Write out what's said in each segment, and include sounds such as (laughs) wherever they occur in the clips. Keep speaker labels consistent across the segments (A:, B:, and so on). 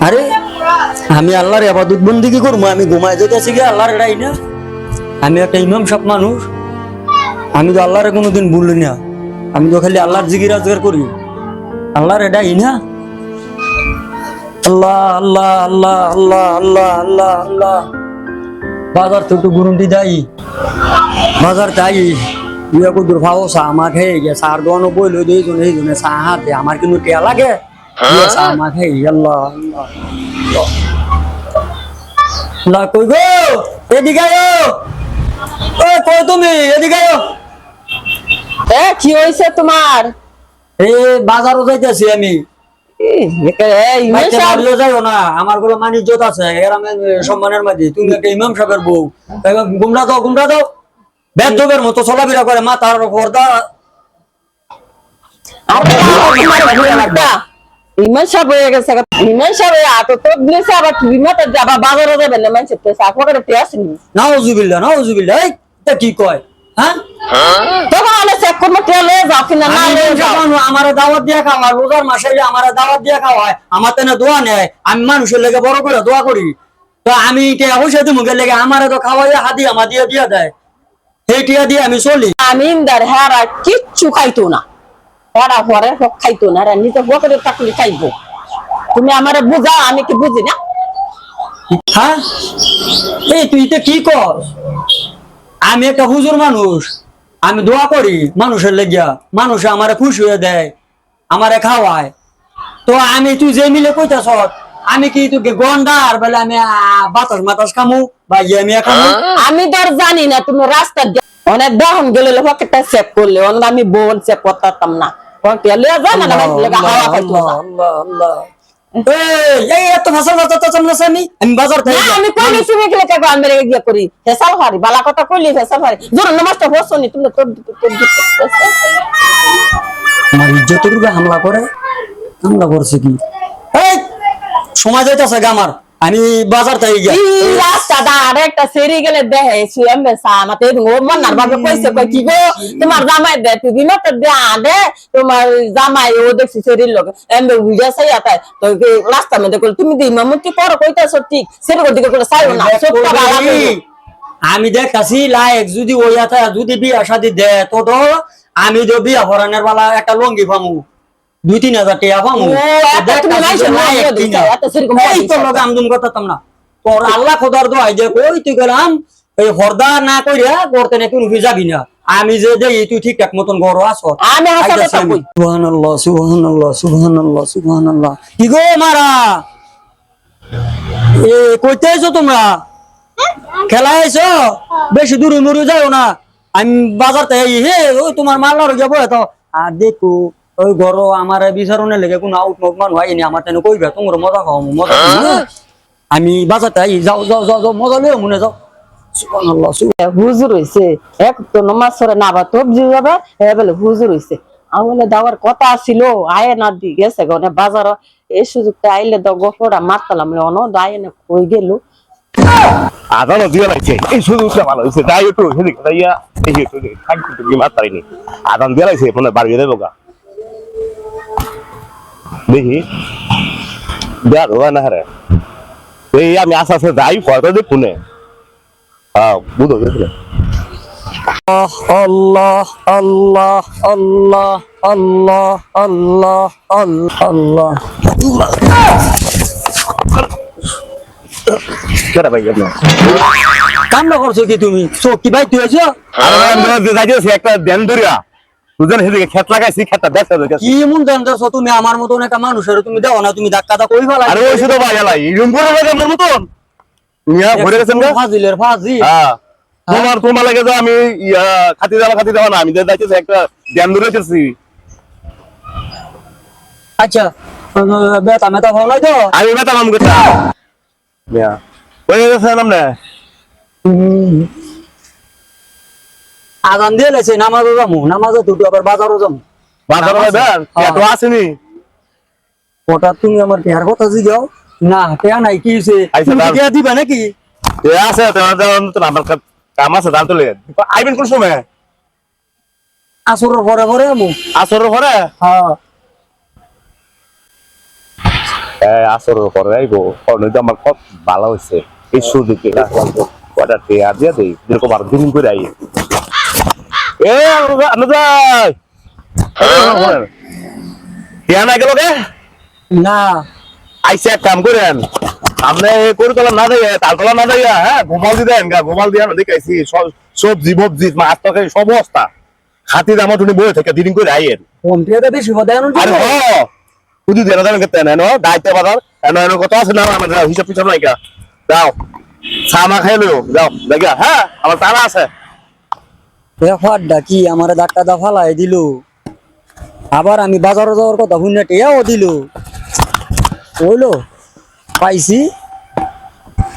A: আরে, আমি আল্লাহর আবাদত বন্দিগি করব? আমি ঘুমাই যেতেছি কি আল্লাহর এটাই না? আমি একটা ইমাম সব মানুষ। আমি তো আল্লাহরে কোনোদিন ভুলি না। আমি তো খালি আল্লাহর জিগির আজগার করি। আল্লাহর এটাই না? আল্লাহ আল্লাহ আল্লাহ আল্লাহ আল্লাহ আল্লাহ আল্লাহ। বাজার তো একটু গুরুন্টি যাই বাজার যাই ইয়া কুদুর ভাও চা মা খেয়ে গিয়ে চার দোয়ানো বই লই দিয়ে জনে এই জনে চা হাতে আমার কিন্তু লাগে। ইয়া আল্লাহ আল্লাহ কই গো এদিকে আয়ো ও কই তুমি এদিকে আয়ো
B: এ কি হয়েছে তোমার
A: এই বাজারও যাইতেছি আমি।
B: একে-
A: আমারগুলো মানিজ্যত আছে এর সম্মানের মাঝে তুমি একটা ইমাম সাহেবের বউ গুমরা দাও গুমরা দাও। বেদবের মতো চলাফেরা করে মাথার পর্দা
B: আর তোমার ভুলটা, সাহেব হয়ে গেছে ইমাম সাহেব হয়ে তো দিয়েছে আবার বিমাতে যাবা বাজারে যাবে না মানুষের তো চাকরি করে পেয়েছিনি
A: নাউজুবিল্লাহ নাউজুবিল্লাহ এই তা কি কয়? হ্যাঁ?
B: তখন আমি চেক করব যাও কিনা না
A: আমারে দাওয়াত দিয়া খাওয়ায় রোজার মাসে যে আমারে দাওয়াত দিয়া খাওয়ায় আমার তেনে দোয়া নেয় আমি মানুষের লেগে বড় করে দোয়া করি। তো আমি এটা দিব মুখের লেগে আমারে তো খাওয়াইয়া হাদি আমার দিয়ে দিয়া দেয়। সেই টিয়া দিয়ে আমি চলি।
B: আমি ইমদার হেরা কিচ্ছু খাইতো না। হেরা ঘরের হোক খাইতো না হেরা নিজে বকরে থাকলে খাইবো। তুমি আমারে বুঝাও আমি কি বুঝি না?
A: হ্যাঁ? এই তুই তো কি কর? আমি একটা হুজুর মানুষ। আমি দোয়া করি মানুষের লেগিয়া। মানুষ আমারে খুশি হয়ে দেয় আমারে খাওয়ায়। তো আমি তুই যে মিলে কইতাছ আমি কি তোকে গন্ডার বলে আমি বাতাস মাতাস খামু? বা ইয়ে খামু?
B: আমি তো আর জানি না তুমি রাস্তা অনেক দহন গেলে পকেটটা চেক করলে অনেক আমি বোন চেক করতাম না।
A: আমি আমি
B: আমি আমি
A: হামলা করে। হামলা করছে কি? এই সময় যাইতেছে আমার। আমি বাজার থেকে গিয়া
B: এই রাস্তা দা আরেকটা সেরি গেলে দেহে সুয়েম বেসা আমাতে ও মন্নার বাবা কইছে কই কি গো তোমার জামাই দে তুই বিমাতে দে আদে তোমার জামাই ও দেখছি সেরির লোক এমবে বুঝা সাই আতায় তো রাস্তা মধ্যে কই তুমি দি মামুতি পর কইতাছ ঠিক সেরি কই দিকে সাইও না বালা
A: আমি দেখতাছি লাইক যদি ওই আতা যদি বিয়া শাদি দে তো তো আমি তো বিয়া ভরানের বেলা একটা লঙ্গি পামু দুই তিন হাজার টাকা তো
B: দিছো।
A: তোর আমদুম করতাম না? তোর আল্লাহ খোদার দোয়াই যে কই তুই গেলাম এই হরদা না কইরা করতে নাকি উনি যাবি না। আমি যে দেই তুই ঠিকঠাক মতন ঘর আছো
B: আমি
A: আমি।
B: কই?
A: সুবহানাল্লাহ সুবহানাল্লাহ সুবহানাল্লাহ সুবহানাল্লাহ। কি গো মারা? এ কইতে আইছো তোমরা? খেলা আইছো? বেশি দূরে মুড়ে যাও না। আমি বাজার থেকে হে ওই তোমার মাল্লার গিয়ে বলে তো। আর দেখো ওই ঘর আমার বিচারণে লেগে কোনো আউট মান হয়নি আমার তেনে কইবে তোমার মজা খাও মজা আমি বাজার থেকে আই, যাও যাও যাও যাও মজা লিও মনে যাও। সুবহানাল্লাহ সুবহান-
B: হুজুর হইছে এক তো নমাজ সরে না বা তবজি যাবে এ বলে হুজুর হইছে। আমি বলে দেওয়ার কথা ছিল আয়ে না দি গেছে গনে বাজার এই সুযোগটা আইলে দাও গোপড়া মারতালাম অন আয়ে না কই গেল।
C: আদানো দিয়ে লাগছে এই সুযোগটা ভালো হয়েছে তাই একটু সেদিকে তাইয়া এই একটু থাকতে তুমি আদান দিয়ে লাগছে মনে হয় বাড়ি দেবো গা। দেখি। দেয়া না হারে এই আমি আস্তে আস্তে যাই কয়টা যে পুনে হ্যাঁ বুঝো গেছিলে
A: আল্লাহ আল্লাহ আল্লাহ আল্লাহ আল্লাহ আল্লাহ আল্লাহ।
C: কেটা ভাই আপনার
A: কামনা করছ কি তুমি? চোখ কি ভাই তুই আছো
C: একটা ধ্যান ধরিয়া। খেত লাগাইছি
A: কি মন তুমি আমার মতন একটা মানুষের তুমি দাও না তুমি ধাক্কা দা কই ফেলাই
C: আরে ওই শুধু ভাই এলাই এরকম করে লাগে আপনার মতন। মিয়া ভরে গেছেন গা?
A: ফাজিলের ফাজি।
C: হ্যাঁ। তোমার তোমার লাগে যে আমি খাতি যাওয়া খাতি যাওয়া না আমি যে যাইতেছি একটা ধরেছি
A: আচ্ছা বেতা মেতা ভালো নাই তো?
C: আমি বেতা নাম করতে ওই গেছে নাম না
A: আগান দিয়ে লেছে নামাজও যামু নামাজও দুটো আবার বাজারও যামু।
C: বাজার বের এত আসেনি?
A: ওটা তুমি আমার পেয়ার কথা জিগাও? না পেয়া নাই কি হইছে। পেয়া দিবা নাকি?
C: এ আছে তোমার তো আমার কাম আছে দাম তুলে। আইবেন কোন সময়?
A: আসরের পরে পরে আমু
C: আসরের পরে?
A: হ্যাঁ।
C: আসর করে আইবো। অনেক আমার কত ভালো হয়েছে এই সুযোগে কটা টেয়া দিয়ে দেই? যেরকম আর দিন করে আই এ অনুযায়ী টেয়া না গেল কে
A: না।
C: আইসে এক কাম করেন। আপনি করতলা না দেয় তালতলা না দেয় হ্যাঁ গোমাল দিয়ে দেন গা গোমাল দিয়ে আমরা দেখাইছি সব- সবজি ববজি মাছ তরকারি সব অবস্থা। খাতি দাম তুমি বই থেকে দিন করে আরে শুধু দেন দায়িত্ব বাজার এনো এনো কত আছে না হিসাব পিছাব নাই কা যাও। সামা খাই লও যাও দেখা হ্যাঁ আমার তারা আছে।
A: কি? আমার ধাক্কা দা ফালাই দিল। আবার আমি বাজারে যাওয়ার কথা শুনে টেয়াও দিল। হইল পাইছি,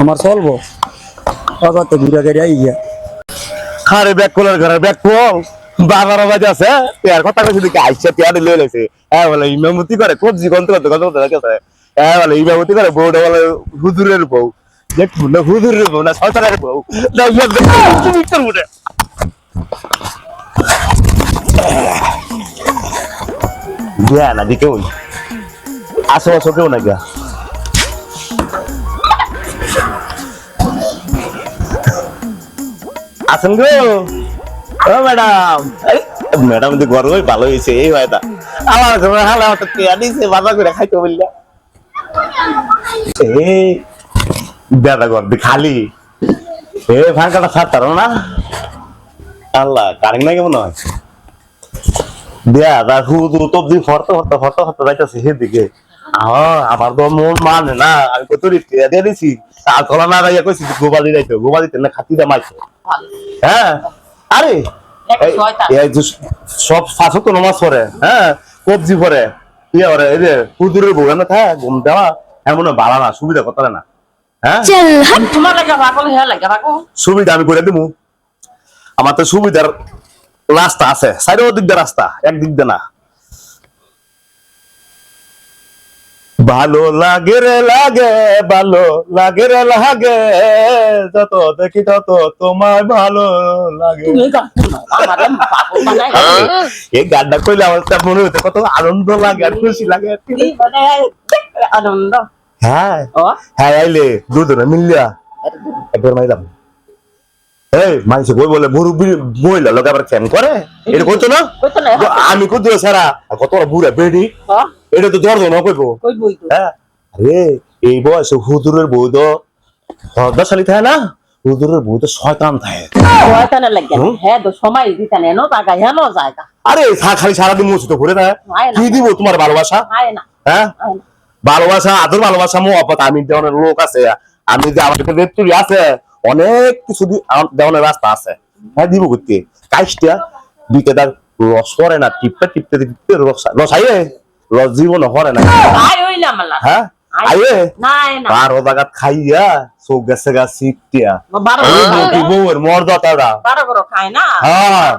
A: আমার চলবো। বাজারতে ঘুরে গেড়ে আই গিয়া
C: আরে ব্যাগ কোলার ঘরে কোল। আছে, এর কথা কইছি দেখি আইসা পেয়ারে লয়ে লইছে হ্যাঁ বলে ইমামতি করে কবজি গন্ত করতে কত করতে দেখেছে হ্যাঁ বলে ইমামতি করে বলে, হুজুরের বউ। দেখব না, হুজুরের বউ না, শয়তানের বউ। না, ইয়া তুমি না না, দিকে ওই। আসো আসো কেউ না গিয়া। আসেন গো? ও ম্যাডাম। ম্যাডাম তো গরম ভালো হয়েছে এই হয়টা আমার ঘরে হালা হতো পেয়া দিছে বাবা করে খাইতে বললা। এই দাদা ঘর দি খালি। এ ফাঁকাটা ছাড়তার না। আল্লাহ কারেন্ট নাই কেমন হয়? দেয়া দা হুদু তবদি ফরতে ফরতে ফরতে ফরতে যাইতেছে সেদিকে। আমার তো মন মানে না আমি কত দিয়ে দিছি। আর তোলা না যাইয়া কইছি গোবালি যাইতো গোবালি না খাতি হ্যাঁ? আরে সব শাসক তো নমাজ পড়ে হ্যাঁ? কবজি পড়ে ইয়ে করে এই যে হুদুরের বউ না ঘুম দেওয়া এমন ভালো না সুবিধা কত না। হ্যাঁ?
B: তোমার লাগে হয়ে লাগে
C: সুবিধা আমি করে দিব আমার তো সুবিধার রাস্তা আছে। সাইডে দিক দিয়ে রাস্তা একদিক দিয়ে না। ভালো লাগে রে লাগে ভালো লাগে রে লাগে যত দেখি তত তোমার ভালো লাগে।
B: বানায়
C: এই গানটা কইলে আমার মনে হতে কত আনন্দ লাগে আর খুশি লাগে।
B: আনন্দ।
C: হ্যাঁ। হ্যাঁ আইলে দুজনে মিলিয়া একবার মাইলাম। এই মানুষ কই বলে মুরব্বী মহিলা লোক আবার ফ্যান করে? এটা কইতো না?
B: কইতো না
C: তো আমি কই দিও সারা কত বুড়া বেডি এটা তো দর্দ না কইবো
B: কই বই তো?
C: হ্যাঁ। আরে এই বয়সে হুদুরের বউ তো হরদাশালী থাকে না? হুদুরের বউ তো শয়তান থাকে।
B: শয়তানের লাগে। হ্যাঁ তো সময় দিতে নেন জায়গা হেন জায়গা।
C: আরে খালি সারাদিন মুছে তো ঘুরে থাকে। কি দিব তোমার ভালোবাসা? হ্যাঁ? ভালোবাসা আদর ভালোবাসা মোহাম্মত আমি লোক আছে। আমি যে আছে অনেক কিছু দেওয়ানের রাস্তা আছে। হ্যাঁ দিব করতে কাইসটা বিকেদার রস করে না টিপতে টিপতে টিপতে রস রস আইয়ে? রস জীবন হরে না।
B: আয় হইলাম আল্লাহ
C: হ্যাঁ? আইয়ে?
B: না আয় না
C: বারো জায়গা খাইয়া চোখ গেছে গা সিটিয়া
B: বারো
C: বউয়ের মর্যাদাটা
B: বারো বড় খায়
C: হ্যাঁ।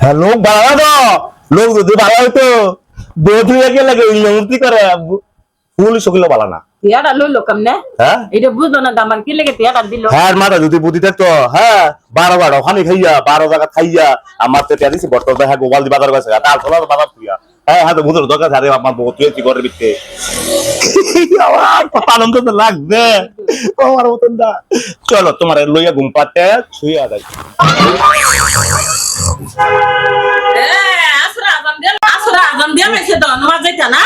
C: হ্যাঁ। লোক তো। লোক যদি ভালো হইতো বধু একে লাগে উন্নতি করে। ফুল শুকিল ভালো না।
B: টিয়াটা লইলো কেমনে
C: হ্যাঁ
B: এটা বুঝলো না দামান কি লেগে টিয়াটা দিল
C: হ্যাঁ মাথা যদি বুদ্ধি থাকতো হ্যাঁ বারো বারো ওখানে খাইয়া বারো জায়গা খাইয়া আমার তো টেয়া দিছি বর্তমান দেখা গোপাল দি বাজার গেছে তার তোলা বাজার তুইয়া হ্যাঁ হ্যাঁ তো বুঝলো দরকার আরে আমার বউ তুই কি করে বিকতে আনন্দ (laughs) তো লাগবে। আমার মতন না চলো তোমার লইয়া ঘুম পাতে যাই
B: আসরা আজান আসরা নামাজ যাইতা না?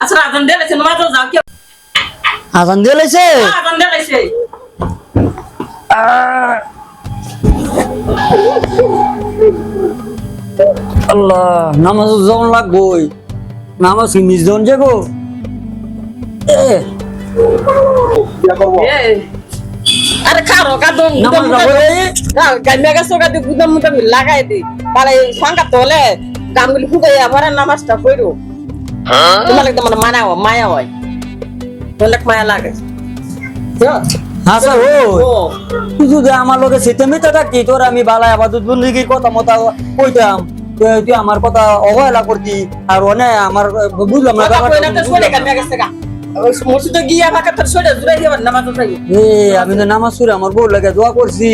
B: আসরা আজান দিল এসে নামাজ যাও কি
A: আজান দিয়ে লাইছে
B: আজান এসে
A: আল্লাহ নামাজ যখন লাগবই নামাজ কি মিস জন যে গো এ
B: আরে খারো কাদো
A: নামাজ যাব রে।
B: গাইমে গেছো কাদো গুদম মুদম লাগাই দি পারে সংকা তোলে গামগুলি ফুকাই আবার নামাজটা কইরো তোমার মানা মায়া হয় তোমার মায়া লাগে
A: আচ্ছা ও যদি আমার লগে সেতে মিতে থাকতি তোর আমি বালাই আবাদত বন্দিগির কথা মতো কইতাম তুই- আমার কথা অবহেলা করতি আর অনে আমার বুঝলাম না আমি তো নামাজ সুরে আমার বউ লাগে দোয়া করছি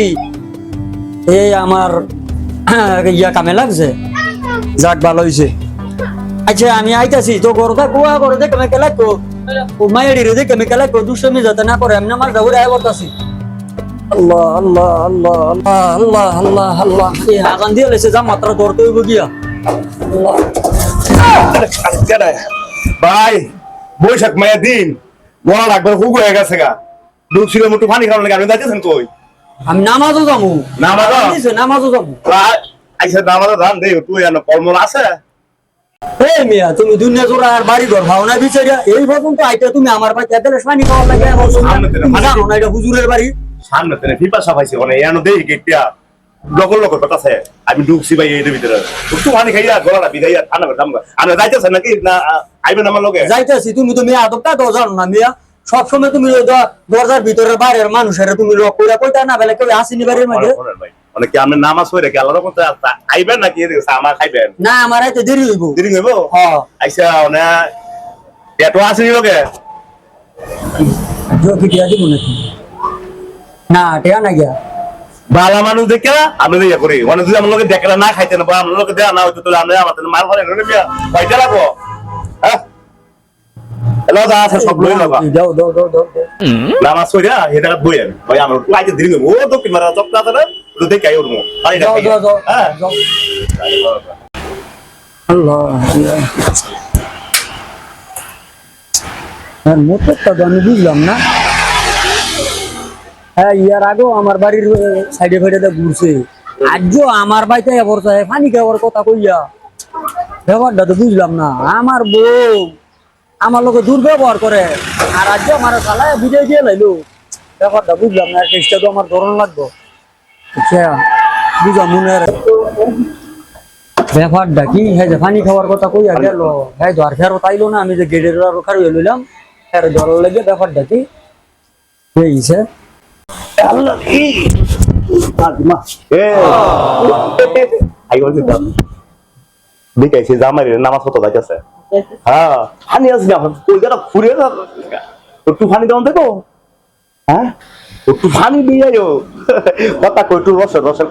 A: এই আমার ইয়া কামে লাগছে যাক ভালো হয়েছে আচ্ছা আমি আইতাছি। তো গরুটা গোয়া করে দেখে আমি কেলাই কো ও মায়ের রে দেখে আমি কেলাই কো দুষ্টমি যাতে না করে আমি আমার দাউরে আয় বলতাছি। আল্লাহ আল্লাহ আল্লাহ আল্লাহ আল্লাহ আল্লাহ আল্লাহ। এই আজান দিয়ে লেছে যা মাত্রা দরতে হইব গিয়া।
C: ভাই বৈশাখ মায়ের দিন গলা রাখবে হুগ হয়ে গেছে গা। দুধ ছিল মুঠু পানি খাওয়ার লাগে আপনি যাইতেছেন কই?
A: আমি নামাজও যাব।
C: নামাজও?
A: দিছে, নামাজও যাব।
C: আইসা নামাজে ধান দে তুই এনে কলমল আছে?
A: এই মিয়া তুমি দুনিয়া জোড়া আর বাড়ি ঘর ভাও না বিচারিয়া এই পর্যন্ত আইটা তুমি আমার বাড়ি এত পানি খাওয়ার লাগে জানো না এটা হুজুরের বাড়ি।
C: সামনে তেনে মানে এনে দেই গেটিয়া লগর লগর কথা আছে আমি ঢুকছি ভাই এর ভিতরে। একটু পানি খাইয়া গলাটা বিদাইয়া ঠান্ডা করে দাম আমি যাইতেছেন নাকি? না আইবেন আমার লগে?
A: যাইতেছি তুমি তো মেয়ে আদবটা তো জানো না মিয়া। সবসময় তুমি দরজার ভিতরে বাইরের মানুষের তুমি লক করে কইতা না বেলা কেউ আসেনি বাড়ির মধ্যে।
C: ভাই মানে কি আপনি নামাজ পড়ে কি আল্লাহর কথা আইবেন নাকি আমার খাইবেন?
A: না আমার আইতে দেরি হইব।
C: দেরি হইব?
A: হ্যাঁ।
C: আইসা মানে এটো আসেনি লগে
A: জো পিটিয়া দিব নাকি? না টেয়া না গিয়া।
C: বালা মানুষ দেখে না? আমি ইয়ে করি। মানে যদি আমার লোকে দেখে না খাইতে না বা আমার লোকে দেওয়া না হইতো তাহলে আমরা আমার মার ফলে মিয়া কয়টা লাগবো? এলো আছে সব লই লাগা
A: দাও দাও দাও দাও দাও।
C: নামাজ পড়িয়া হে টাকা বই আমি ভাই আমার লাইতে দিন ও দক্ষিণ মারা চক্কা আছে না তো দেখে আই ওরমো পানি
A: দাও দাও দাও
C: হ্যাঁ
A: দাও। আল্লাহ আল্লাহ। মোটরটা তো আমি বুঝলাম না। হ্যাঁ ইয়ার আগেও আমার বাড়ির সাইডে ফাইডে ঘুরছে আজও আমার বাড়িতে এবার পানি খাওয়ার কথা কইয়া। ব্যাপারটা তো বুঝলাম না। আমার বউ আমার লোকে দুর্ব্যবহার করে। আর আজও আমার চালায় বুঝে দিয়ে লাইলো। ব্যাপারটা বুঝলাম না চেষ্টা তো আমার ধরন লাগবো। আচ্ছা বুঝলাম মনে ব্যাপারটা কি? হ্যাঁ যে পানি খাওয়ার কথা কইয়া গেল। হ্যাঁ আর ফেরত আইলো না আমি যে গেটের আরও খারিয়ে লইলাম। ফেরত ধরার লেগে ব্যাপারটা কি? হয়েছে
C: আল্লাহ কি মা এ আই দাম দেখাইছে জামাই নামাজ হতো যাইতেছে। হ্যাঁ কলকাতা ফুরে না একটু পানি দাও দেখো। হ্যাঁ? একটু পানি দিয়ে আইও। কথা কই, একটু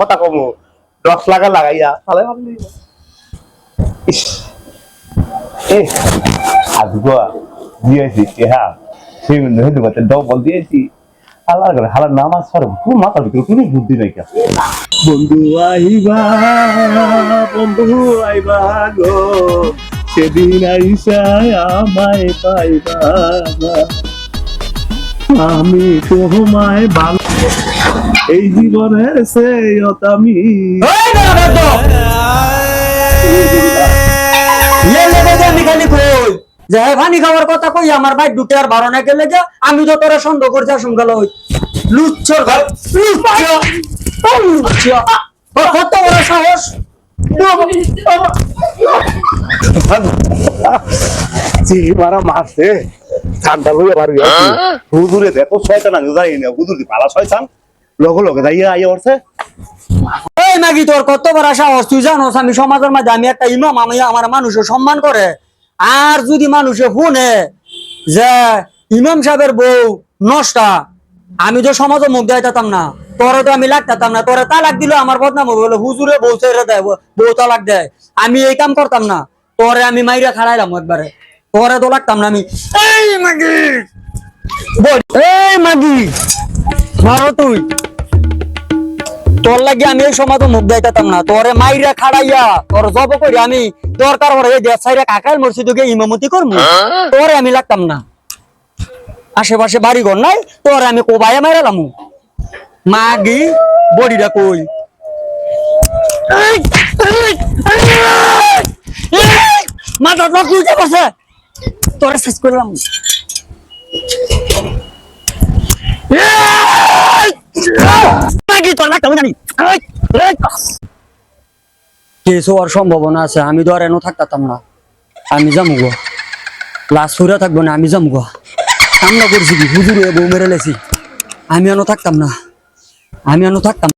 C: কথা কমো। রস লাগা লাগাইয়া, তাহলে ইস। এ, আজগো, দিয়েছি হ্যাঁ। সেই মধ্যে ডবল দিয়েছি। আল্লাহ করে হালার নামাজ পড়ে খুব মাথার ভিতরে কোনো বুদ্ধি নাই কেন বন্ধু আইবা বন্ধু আইবা গো সেদিন আইসায় আমায় পাইবা আমি তোমায় ভালো এই জীবনের
A: ইয়ে লেগে যে আমি খালি কই যে হ্যাঁ পানি খাওয়ার কথা কই আমার ভাই দুটো আর বারো না গেলে যে আমি তো তোরা সন্দেহ করছি আসুন গেল ওই লুচ্ছর ঘর। কত বড় সাহস!
C: মারা মারছে। ঠান্ডা লইয়া পারবি হুজুরে দেখো শয়তান আমি জানি না হুজুর পালা শয়তান লগে লগে যাইয়া আইয়া ওরছে
A: এই নাকি তোর কত বড় সাহস তুই জানোস আমি সমাজের মধ্যে আমি একটা ইমাম আমি আমার মানুষের সম্মান করে। আর যদি মানুষে শুনে যে ইমাম সাহেবের বউ নষ্টা, আমি তো সমাজে মুখ দেখাতাম না, তোরে তো আমি লাগতাম না, তোরে তালাক দিলে আমার বদনাম বলে হুজুরে বউ ছেড়ে দেয়, বউ তালাক দেয়। আমি এই কাম করতাম না, তোরে আমি মাইরা খাড়াইলাম একবারে। তোরে তো লাগতাম না আমি। এই মাগি! এই মাগি! মারো তুই। তোর লাগে আমি এই সমাজে মুখ দেখাতাম না। তোরে মাইরা খাড়াইয়া তোর জব করি আমি। দরকার হলে এই দেশ সাইরা কাকাল মসজিদকে ইমামতি করব তোরে আমি লাগতাম না। আশেপাশে বাড়ি ঘর নাই তোরে আমি কোবাইয়া মাইরালাম মাগি বডিটা কই? মাথা তো বসে? তোরে শেষ করলাম মাগি তোর লাগতাম জানি এই, এই। কেস হওয়ার সম্ভাবনা আছে। আমি তো আর এনো থাকতাম না। আমি যাব গো লাশ ফুরে থাকব না, আমি যাব গো কামনা করছি কি? হুজুর বউ মেরে লেছি। আমি এনো থাকতাম না। আমি এনো থাকতাম